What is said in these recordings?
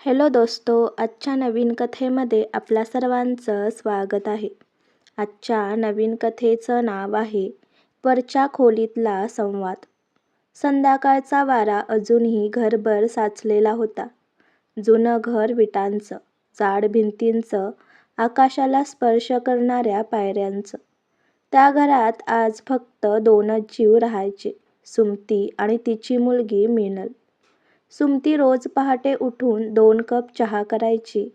Hello दोस्तो आजच्या नवीन कथेमध्ये आपल्या सर्वांचं स्वागत आहे. आजच्या नवीन कथेचं नाव आहे वरच्या खोलीतला संवाद. संध्याकाळचा वारा अजूनही घरभर साचलेला होता. जुनं घर विटांचं जाड भिंतींचं आकाशाला स्पर्श करणाऱ्या पायऱ्यांचं. त्या घरात आज फक्त दोनच जीव राहायचे सुमती आणि तिची मुलगी मिनल. सुमती रोज पहाटे उठून दोन कप चहा करायची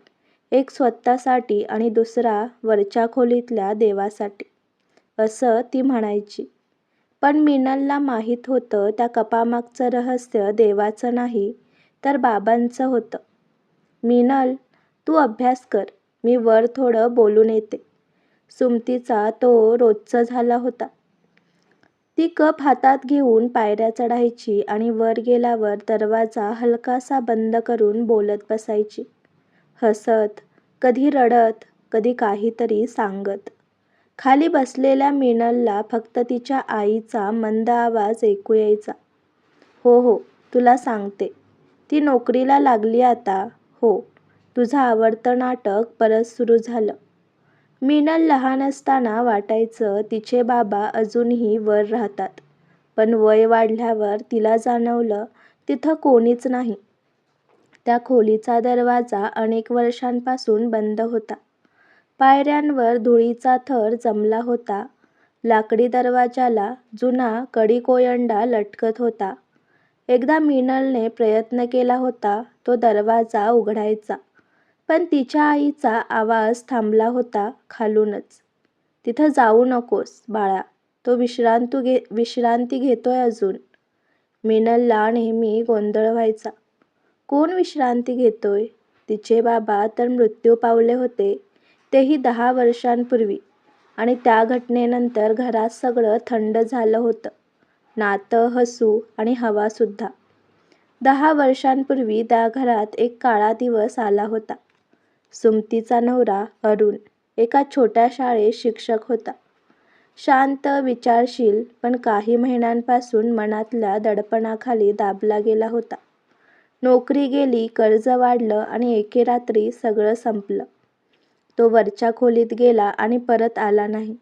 एक स्वतःसाठी आणि दुसरा वरच्या खोलीतल्या देवासाठी असं ती म्हणायची. पण मिनलला माहीत होतं त्या कपामागचं रहस्य देवाचं नाही तर बाबांचं होतं. मिनल तू अभ्यास कर मी वर थोडं बोलून येते. सुमतीचा तो रोजचं झाला होता. ती कप हातात घेऊन पायऱ्या चढायची आणि वर गेल्यावर दरवाजा हलकासा बंद करून बोलत बसायची. हसत कधी रडत कधी काहीतरी सांगत. खाली बसलेल्या मिनलला फक्त तिच्या आईचा मंद आवाज ऐकू यायचा. हो हो तुला सांगते. ती नोकरीला लागली आता. हो तुझं आवडतं नाटक परत सुरू झालं. मिनल लहान असताना वाटायचं तिचे बाबा अजूनही वर राहतात. पण वय वाढल्यावर तिला जाणवलं तिथं कोणीच नाही. त्या खोलीचा दरवाजा अनेक वर्षांपासून बंद होता. पायऱ्यांवर धुळीचा थर जमला होता. लाकडी दरवाजाला जुना कडी कोयंडा लटकत होता. एकदा मिनलने प्रयत्न केला होता तो दरवाजा उघडायचा. पण तिच्या आईचा आवाज थांबला होता खालूनच. तिथं जाऊ नकोस बाळा. तो विश्रांतू घे विश्रांती घेतोय अजून. मिनलला नेहमी गोंधळ व्हायचा कोण विश्रांती घेतोय? तिचे बाबा तर मृत्यू पावले होते तेही दहा वर्षांपूर्वी. आणि त्या घटनेनंतर घरात सगळं थंड झालं होतं. नातं हसू आणि हवासुद्धा दहा वर्षांपूर्वी त्या घरात एक काळा दिवस आला होता. सुमतीचा नवरा अरुण एका छोट्या शाळेत शिक्षक होता. शांत विचारशील पण काही महिन्यांपासून मनातल्या दडपणाखाली दाबला गेला होता. नोकरी गेली कर्ज वाढलं आणि एके रात्री सगळं संपलं. तो वरच्या खोलीत गेला आणि परत आला नाही.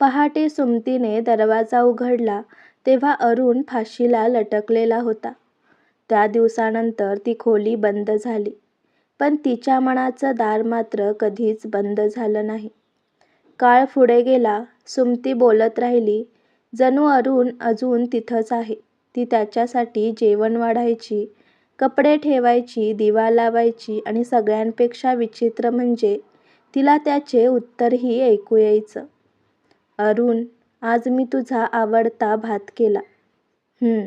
पहाटे सुमतीने दरवाजा उघडला तेव्हा अरुण फाशीला लटकलेला होता. त्या दिवसानंतर ती खोली बंद झाली. पण तिच्या मनाचं दार मात्र कधीच बंद झालं नाही. काळ पुढे गेला सुमती बोलत राहिली जणू अरुण अजून तिथंच आहे. ती त्याच्यासाठी जेवण वाढायची कपडे ठेवायची दिवा लावायची आणि सगळ्यांपेक्षा विचित्र म्हणजे तिला त्याचे उत्तरही ऐकू यायचं. अरुण आज मी तुझा आवडता भात केला. हं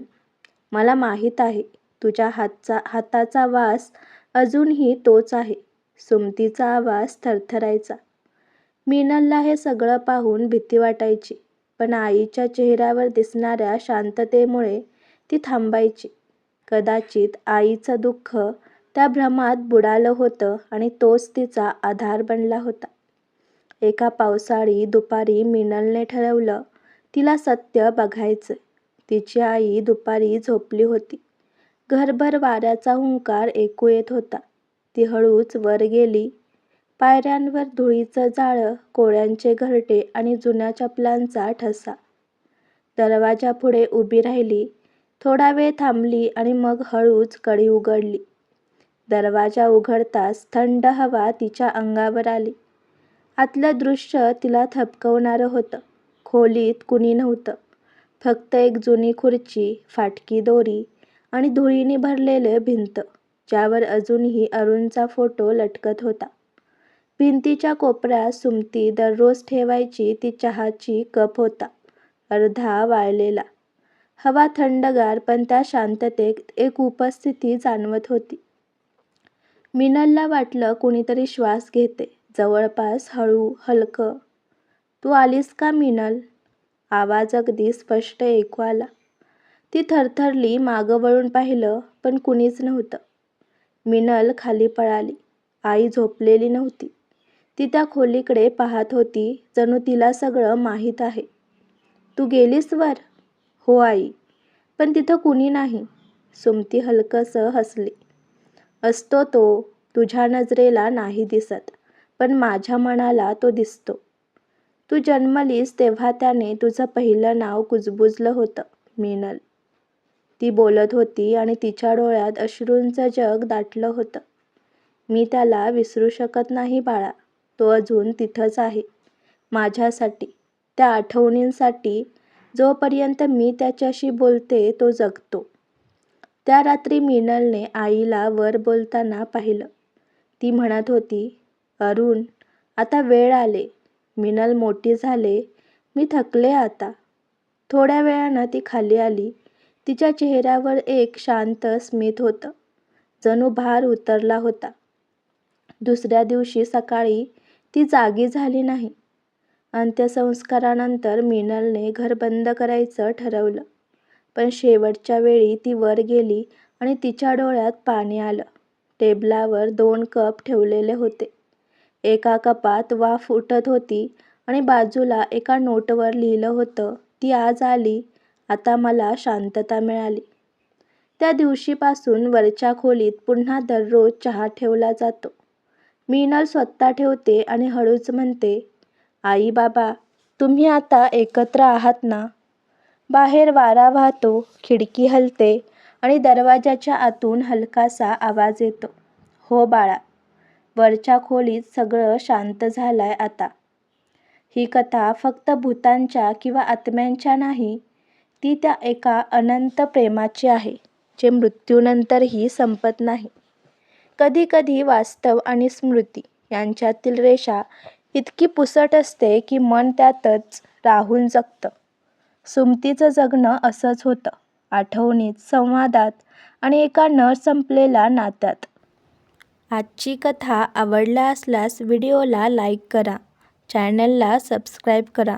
मला माहीत आहे. तुझ्या हातचा हाताचा वास अजूनही तोच आहे. सुमतीचा आवाज थरथरायचा. मिनलला हे सगळं पाहून भीती वाटायची पण आईच्या चेहऱ्यावर दिसणाऱ्या शांततेमुळे ती थांबायची. कदाचित आईचं दुःख त्या भ्रमात बुडालं होतं आणि तोच तिचा आधार बनला होता. एका पावसाळी दुपारी मिनलने ठरवलं तिला सत्य बघायचं तिची आई दुपारी झोपली होती. घरभर वाऱ्याचा हुंकार ऐकू येत होता. ती हळूच वर गेली. पायऱ्यांवर धुळीचं जाळं कोळ्यांचे घरटे आणि जुन्या चपलांचा ठसा. दरवाजापुढे उभी राहिली. थोडा वेळ थांबली आणि मग हळूच कडी उघडली. दरवाजा उघडताच थंड हवा तिच्या अंगावर आली. आतलं दृश्य तिला थपकवणारं होतं. खोलीत कुणी नव्हतं. फक्त एक जुनी खुर्ची फाटकी दोरी आणि धुळीने भरलेले भिंत ज्यावर अजूनही अरुणचा फोटो लटकत होता. भिंतीच्या कोपऱ्यात सुमती दररोज ठेवायची ती चहाची कप होता अर्धा वाळलेला. हवा थंडगार पण त्या शांततेत एक उपस्थिती जाणवत होती. मिनलला वाटलं कुणीतरी श्वास घेते जवळपास हळू हलकं. तू आलीस का मिनल? आवाज अगदी स्पष्ट ऐकू आला. ती थरथरली मागं वळून पाहिलं पण कुणीच नव्हतं. मिनल खाली पळाली. आई झोपलेली नव्हती. ती त्या खोलीकडे पाहत होती जणू तिला सगळं माहीत आहे. तू गेलीस वर? हो आई. पण तिथं कुणी नाही. सुमती हलकंसं हसली. असतो तो तुझ्या नजरेला नाही दिसत पण माझ्या मनाला तो दिसतो. तू जन्मलीस तेव्हा त्याने तुझं पहिलं नाव कुजबुजलं होतं मिनल. ती बोलत होती आणि तिच्या डोळ्यात अश्रूंचं जग दाटलं होतं. मी त्याला विसरू शकत नाही बाळा तो अजून तिथंच आहे माझ्यासाठी त्या आठवणींसाठी जोपर्यंत मी त्याच्याशी बोलते तो जगतो. त्या रात्री मिनलने आईला वर बोलताना पाहिलं. ती म्हणत होती अरुण आता वेळ आले. मिनल मोठी झाले. मी थकले आता. थोड्या वेळानं ती खाली आली. तिच्या चेहऱ्यावर एक शांत स्मित होतं. जणू भार उतरला होता. दुसऱ्या दिवशी सकाळी ती जागी झाली नाही. अंत्यसंस्कारानंतर मिनलने घर बंद करायचं ठरवलं. पण शेवटच्या वेळी ती वर गेली आणि तिच्या डोळ्यात पाणी आलं. टेबलावर दोन कप ठेवलेले होते. एका कपात वाफ उठत होती आणि बाजूला एका नोटवर लिहिलं होतं ती आज आली आता मला शांतता मिळाली. त्या दिवशीपासून वरच्या खोलीत पुन्हा दररोज चहा ठेवला जातो. मिनल स्वतः ठेवते आणि हळूच म्हणते आई बाबा तुम्ही आता एकत्र आहात ना? बाहेर वारा वाहतो खिडकी हलते आणि दरवाजाच्या आतून हलकासा आवाज येतो. हो बाळा वरच्या खोलीत सगळं शांत झालंय आता. ही कथा फक्त भूतांच्या किंवा आत्म्यांच्या नाही ती त्या एका अनंत प्रेमाची आहे जे मृत्यूनंतरही संपत नाही. कधीकधी वास्तव आणि स्मृती यांच्यातील रेषा इतकी पुसट असते की मन त्यातच राहून जगतं. सुमतीचं जगणं असंच होतं आठवणीत संवादात आणि एका न संपलेल्या नात्यात. आजची कथा आवडला असल्यास व्हिडिओला लाईक करा चॅनलला सबस्क्राईब करा.